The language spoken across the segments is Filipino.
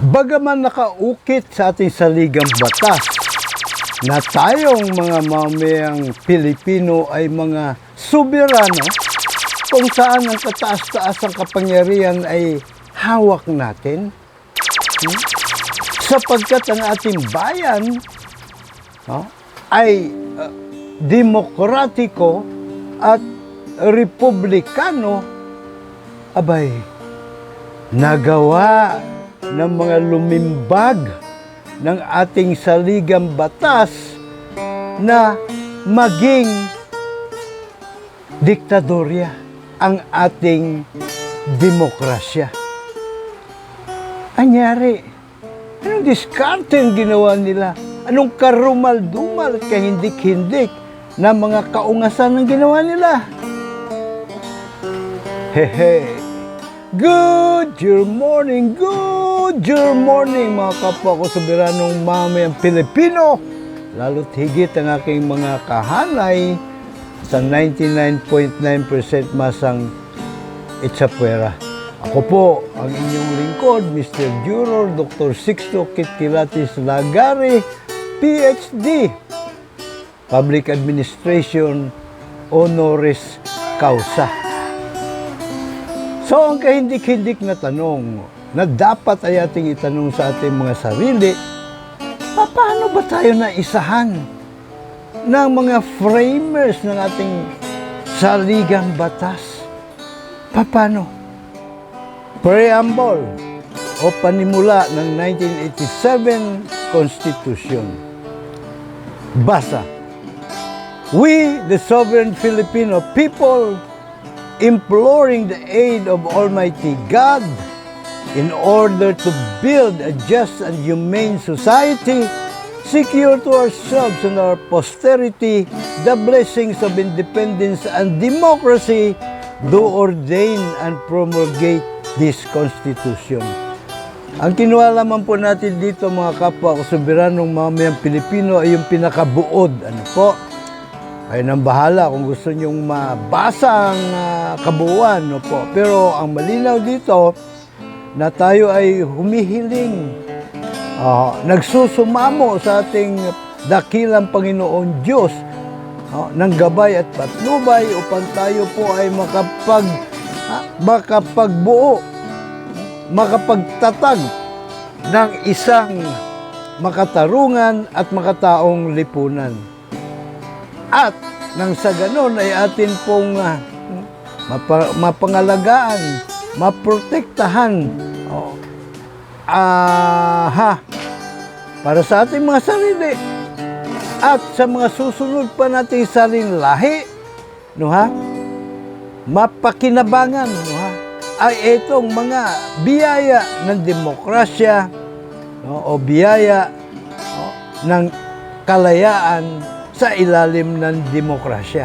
Bagaman nakaukit sa ating saligang batas na tayong mga mamayang Pilipino ay mga soberano kung saan ang kataas-taasang kapangyarihan ay hawak natin. Hmm? Sapagkat ang ating bayan no, ay uh, demokratiko at republikano, abay, nagawa ng mga lumimbag ng ating saligang batas na maging diktadorya ang ating demokrasya. Anyari, anong diskarte ang ginawa nila? Anong karumal-dumal, kahindik-hindik na mga kaungasan ang ginawa nila? Hehe. Good your morning, good your morning mga kapwa ko soberanong mamayang Pilipino. Lalo't higit ang aking mga kahanay sa 99.9% masang Itzapuera. Ako po ang inyong lingkod, Mr. Juror Dr. Sixto Kitkilatis Lagari, PhD, Public Administration Honoris Causa. So, ang kahindik-hindik na tanong na dapat ay ating itanong sa ating mga sarili, "Pa- paano ba tayo naisahan ng mga framers ng ating saligang batas? Pa- Paano? Preamble o panimula ng 1987 Constitution. Basa. We, the sovereign Filipino people, imploring the aid of Almighty God in order to build a just and humane society, secure to ourselves and our posterity the blessings of independence and democracy, do ordain and promulgate this Constitution. Ang kinuha lamang po natin dito mga kapwa ko soberanong mamayang Pilipino ay yung pinakabuod. Ano po? Kayo nang bahala kung gusto nyong mabasa ang ah, kabuuan. No po. Pero ang malinaw dito na tayo ay humihiling, ah, nagsusumamo sa ating dakilang Panginoon Diyos ah, ng gabay at patnubay upang tayo po ay makapag, ah, makapagbuo, makapagtatag ng isang makatarungan at makataong lipunan. At nang sa ganon ay atin pong ah, mapa- mapangalagaan, maprotektahan oh, aha, para sa ating mga sarili at sa mga susunod pa nating saling lahi, no ha? Mapakinabangan, no ha? Ay itong mga biyaya ng demokrasya no, o biyaya no, ng kalayaan sa ilalim ng demokrasya.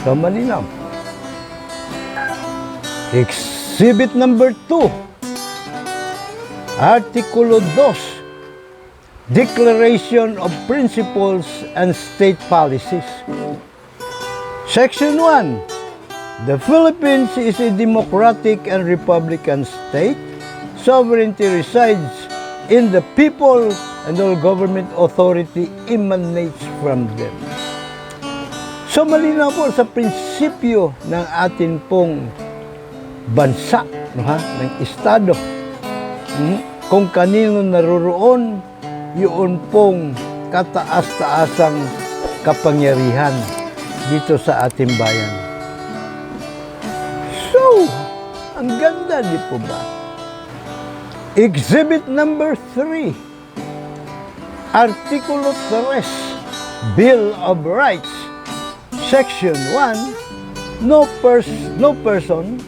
So, malinaw. Exhibit number 2. Artikulo 2. Declaration of Principles and State Policies. Section 1. The Philippines is a democratic and republican state. Sovereignty resides in the people and all government authority emanates from them. So malinaw po sa prinsipyo ng atin pong bansa, no, ha, ng Estado. Mhm. Kung kanino naroroon, yun pong kataas-taasang kapangyarihan dito sa ating bayan. So, ang ganda di po ba? Exhibit number 3. Artikulo 3. Bill of Rights. Section 1. No, pers- no person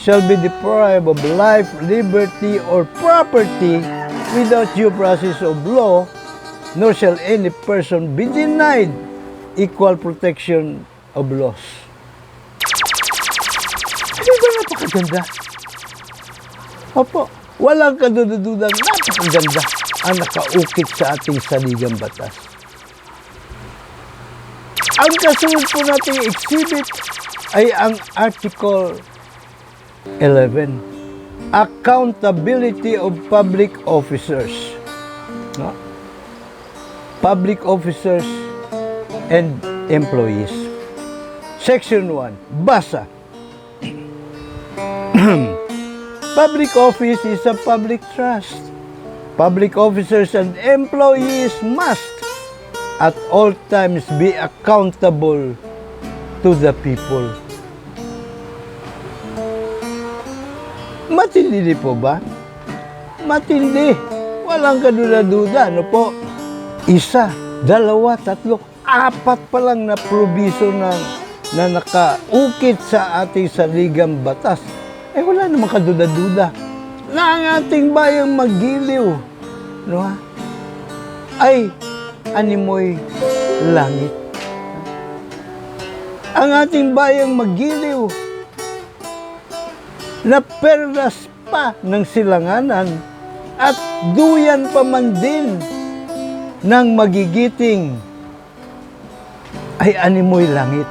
shall be deprived of life, liberty, or property without due process of law, nor shall any person be denied equal protection of laws. Hindi ba napakaganda? Opo, walang kadudududang napakaganda ang nakaukit sa ating saligang batas. Ang kasunod po nating exhibit ay ang Article 11. accountability of public officers. No? Public officers and employees. Section 1, basa. public office is a public trust. Public officers and employees must at all times be accountable to the people. Matindi po ba? Matindi. Walang kaduda-duda, ano po? Isa, dalawa, tatlo, apat pa lang na probiso na, na nakaukit sa ating saligang batas. Eh wala namang kaduda-duda na ang ating bayang magiliw no ay animoy langit. Ang ating bayang magiliw na perlas pa ng silanganan at duyan pa man din ng magigiting ay animoy langit.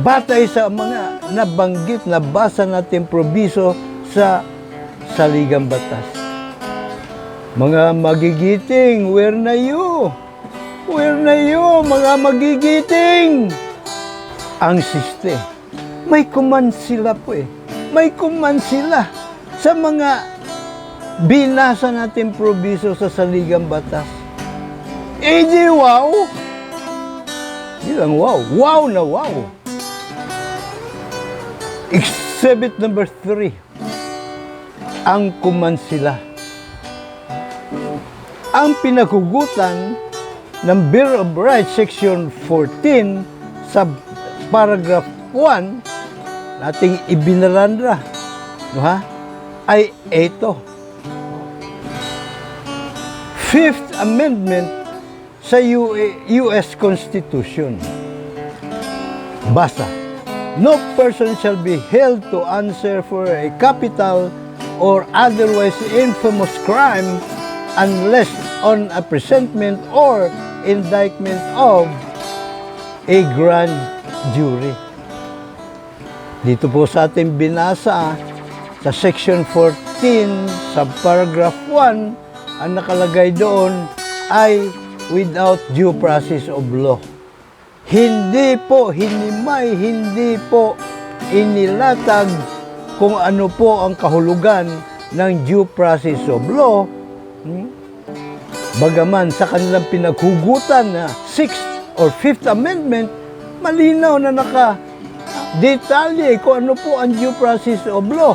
Batay sa mga nabanggit na basa natin probiso sa saligang batas. Mga magigiting, where na you? Where na you, mga magigiting? Ang siste, may kuman sila po eh. May kuman sila sa mga binasa natin probiso sa saligang batas. Eh di wow! Di wow. Wow na wow. Exhibit number 3. Ang kuman sila. Ang pinagugutan ng Bill of Rights Section 14 sa paragraph 1 nating ibinalandra. No ha? Ay ito Fifth Amendment sa US Constitution. Basa No person shall be held to answer for a capital or otherwise infamous crime unless on a presentment or indictment of a grand jury. Dito po sa ating binasa sa section 14 sa paragraph 1 ang nakalagay doon ay without due process of law. Hindi po, hinimay, hindi po inilatag kung ano po ang kahulugan ng due process of law. Hmm? Bagaman sa kanilang pinaghugutan na 6th or 5th Amendment, malinaw na naka detalye kung ano po ang due process of law.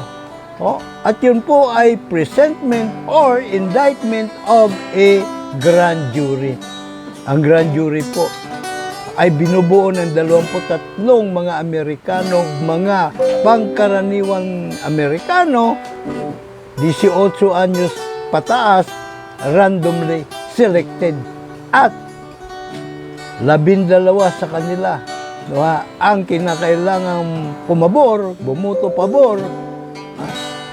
Oh, at yun po ay presentment or indictment of a grand jury. Ang grand jury po ay binubuo ng 23 mga Amerikano, mga pangkaraniwang Amerikano, 18 anyos pataas, randomly selected. At labindalawa sa kanila ha, ang kinakailangang pumabor, bumuto pabor,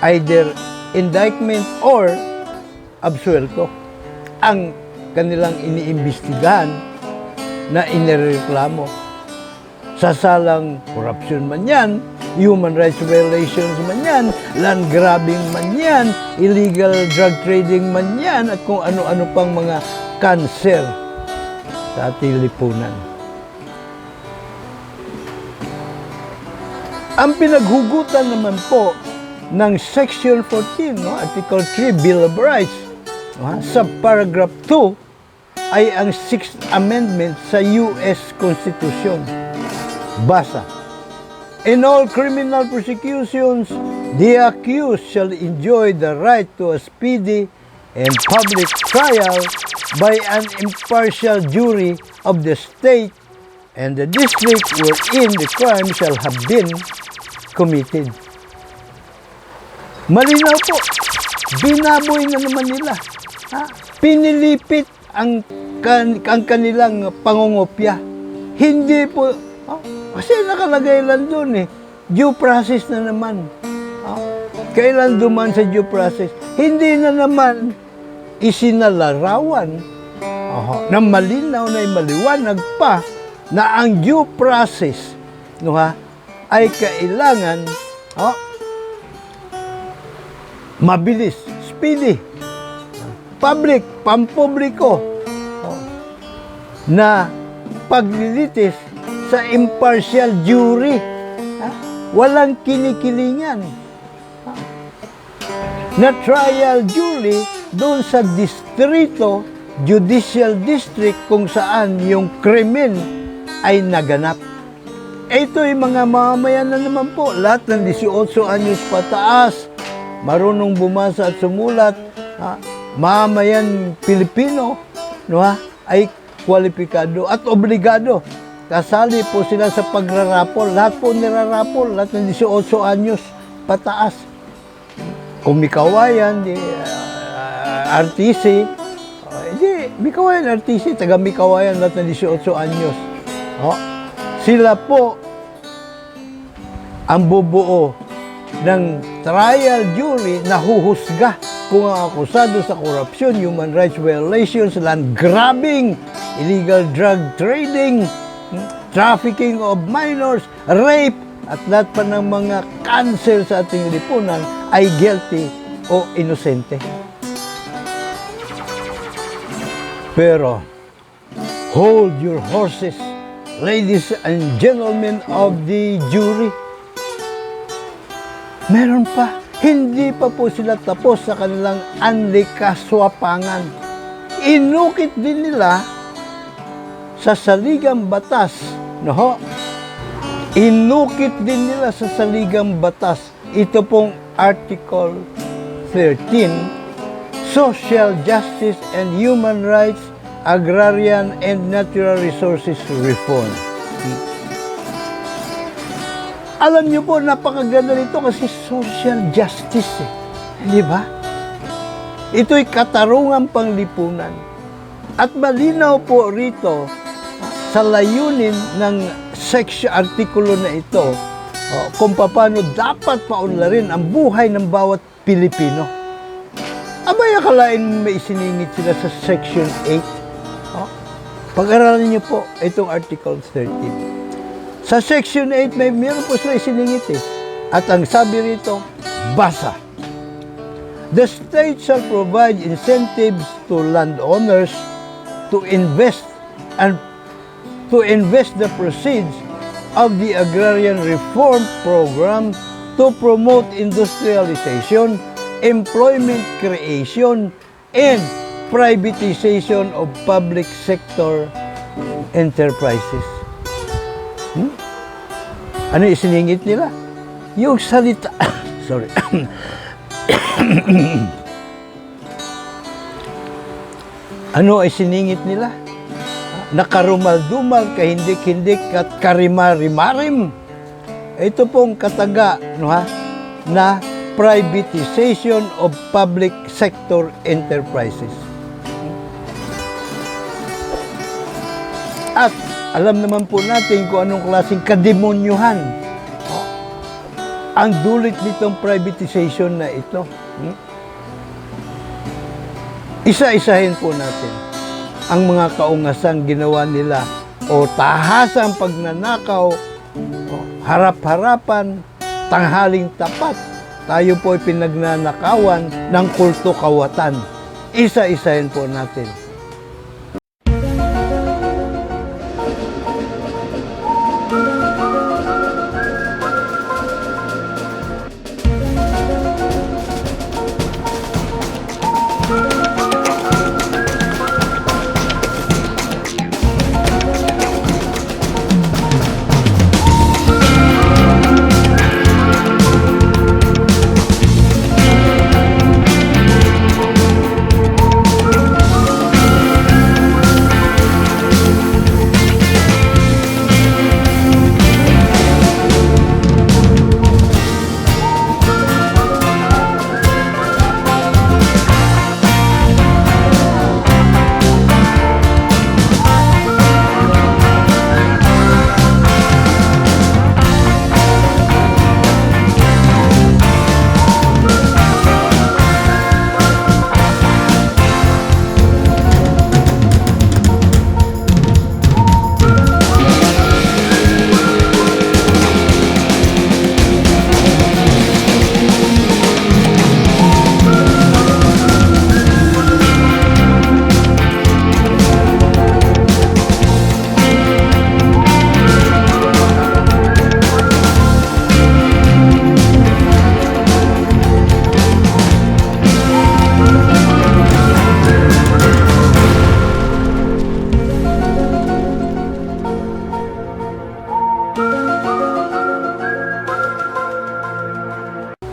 either indictment or absuelto. Ang kanilang iniimbestigahan na inireklamo. Sasalang corruption man yan, human rights violations man yan, land grabbing man yan, illegal drug trading man yan, at kung ano-ano pang mga cancer sa ating lipunan. Ang pinaghugutan naman po ng Section 14, no, Article 3, Bill of Rights, no, sa paragraph 2, ay ang Sixth Amendment sa U.S. Constitution. Basa. In all criminal prosecutions, the accused shall enjoy the right to a speedy and public trial by an impartial jury of the state and the district wherein the crime shall have been committed. Malinaw po, binaboy na naman nila. Ha? Pinilipit ang, kan, ang kanilang pangungopya. Hindi po, ha? kasi nakalagay lang doon eh, due process na naman. Ha? Kailan duman sa due process? Hindi na naman isinalarawan Oho, na malinaw na maliwanag pa na ang due process no ha, ay kailangan oh, mabilis, speedy, public, pampubliko, na paglilitis sa impartial jury. Walang kinikilingan. Ha? Na trial jury doon sa distrito, judicial district kung saan yung krimen ay naganap. Ito yung mga mamamayan na naman po, lahat ng 18 anyos pataas, marunong bumasa at sumulat, ha, mamamayan Pilipino, no, ha, ay kwalipikado at obligado. Kasali po sila sa pagrarapol. Lahat po nirarapol, lahat ng 18 anyos pataas. Kung Mikawayan, di, ah, RTC, uh, di, Mikawayan, RTC, taga Mikawayan, lahat ng 18 anyos. Oh, sila po ang bubuo ng trial jury na huhusga kung ang akusado sa korupsyon, human rights violations, land grabbing, illegal drug trading, trafficking of minors, rape, at lahat pa ng mga cancer sa ating lipunan ay guilty o inosente. Pero, hold your horses, ladies and gentlemen of the jury. Meron pa, hindi pa po sila tapos sa kanilang anlikaswapangan. Inukit din nila sa saligang batas, no ho? Inukit din nila sa saligang batas. Ito pong Article 13, Social Justice and Human Rights, Agrarian and Natural Resources Reform. Alam niyo po, napakaganda nito kasi social justice eh. Di ba? Ito'y katarungang panglipunan. At malinaw po rito sa layunin ng section artikulo na ito oh, kung paano dapat paunlarin ang buhay ng bawat Pilipino. Abay, akalain may isiningit sila sa section 8. Oh, pag-aralan niyo po itong article 13. Sa section 8, may meron po sila isiningit eh. At ang sabi rito, basa. The state shall provide incentives to landowners to invest and to invest the proceeds of the agrarian reform program to promote industrialization, employment creation, and privatization of public sector enterprises. Hmm? Ano isiningit nila? Yung salita, sorry, ano ay siningit nila? Nakarumal-dumal, kahindik-hindik at karimarimarim. Ito pong kataga no, ha, na privatization of public sector enterprises. At alam naman po natin kung anong klaseng kademonyuhan ang dulit nitong privatization na ito. Hmm? Isa-isahin po natin ang mga kaungasang ginawa nila o tahasang pagnanakaw, harap-harapan, tanghaling tapat. Tayo po ay pinagnanakawan ng kulto kawatan. Isa-isahin po natin.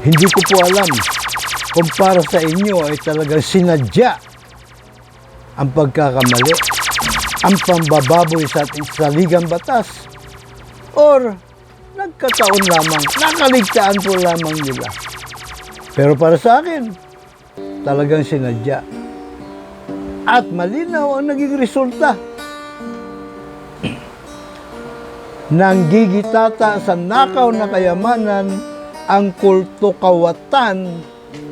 Hindi ko po alam kung para sa inyo ay talagang sinadya ang pagkakamali, ang pambababoy sa ating saligang batas, or nagkataon lamang, nakaligtaan po lamang nila. Pero para sa akin, talagang sinadya. At malinaw ang naging resulta. Nanggigitata sa nakaw na kayamanan ang kulto kawatan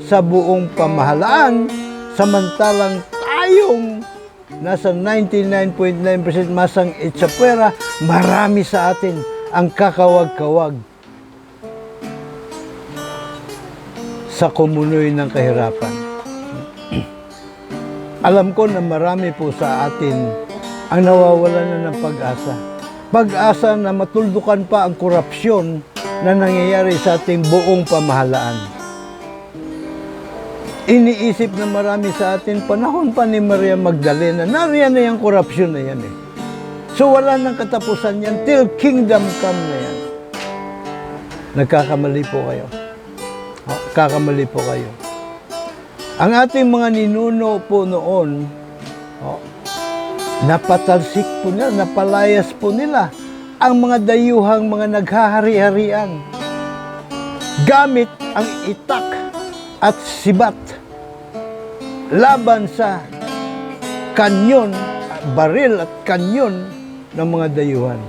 sa buong pamahalaan samantalang tayong nasa 99.9% masang itsapwera, marami sa atin ang kakawag-kawag sa kumunoy ng kahirapan. Alam ko na marami po sa atin ang nawawalan na ng pag-asa. Pag-asa na matuldukan pa ang korupsyon na nangyayari sa ating buong pamahalaan. Iniisip na marami sa atin, panahon pa ni Maria Magdalena, nariyan na yung korupsyon na yan eh. So wala nang katapusan yan till kingdom come na yan. Nagkakamali po kayo. Kakamali po kayo. Ang ating mga ninuno po noon, oh, napatalsik po nila, napalayas po nila ang mga dayuhang mga naghahari-harian gamit ang itak at sibat laban sa kanyon, baril at kanyon ng mga dayuhan.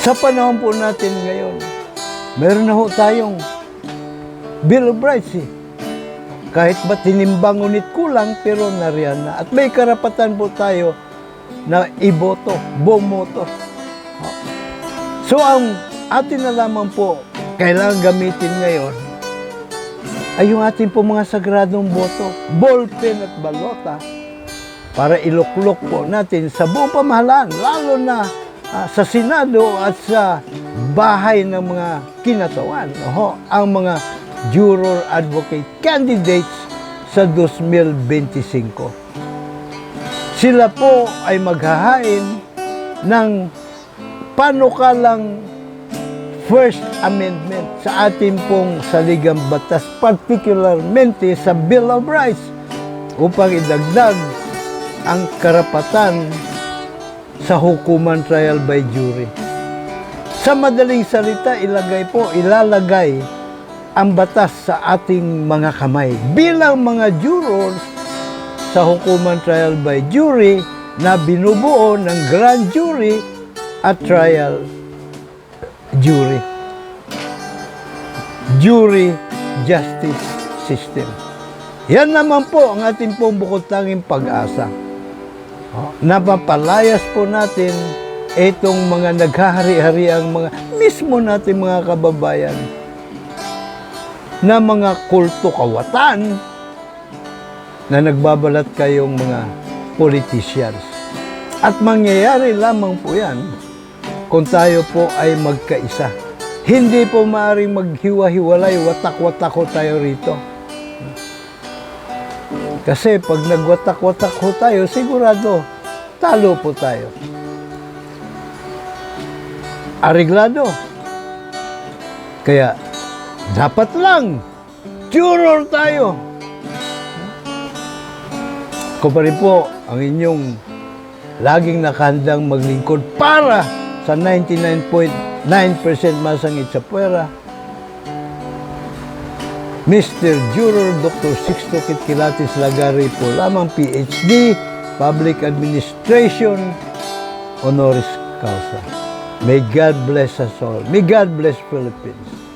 Sa panahon po natin ngayon, meron na ho tayong Bill of Rights eh. Kahit ba tinimbang ngunit kulang, pero nariyan na. At may karapatan po tayo na iboto, bumoto. So ang atin na lamang po kailangan gamitin ngayon ay yung ating po mga sagradong boto, ballpen at balota para iluklok po natin sa buong pamahalaan, lalo na ah, sa Senado at sa bahay ng mga kinatawan, ho, ang mga juror advocate candidates sa 2025. Sila po ay maghahain ng panukalang First Amendment sa ating pong saligang batas, particularmente sa Bill of Rights, upang idagdag ang karapatan sa hukuman trial by jury. Sa madaling salita, ilagay po, ilalagay ang batas sa ating mga kamay bilang mga jurors sa hukuman trial by jury na binubuo ng grand jury at trial jury. Jury justice system. Yan naman po ang ating pong bukod tanging pag-asa. Napapalayas po natin itong mga naghahari-hari ang mga mismo natin mga kababayan na mga kulto kawatan na nagbabalat kayong mga politicians. At mangyayari lamang po yan kung tayo po ay magkaisa. Hindi po maaaring maghiwa-hiwalay, watak-watak ho tayo rito. Kasi pag nagwatak-watak ho tayo, sigurado, talo po tayo. Ariglado. Kaya, dapat lang, juror tayo. Ko pa rin po ang inyong laging nakahandang maglingkod para sa 99.9% masangit sa. Mr. Juror Dr. Sixto Kitkilatis Lagari po lamang PhD, Public Administration, Honoris Causa. May God bless us all. May God bless Philippines.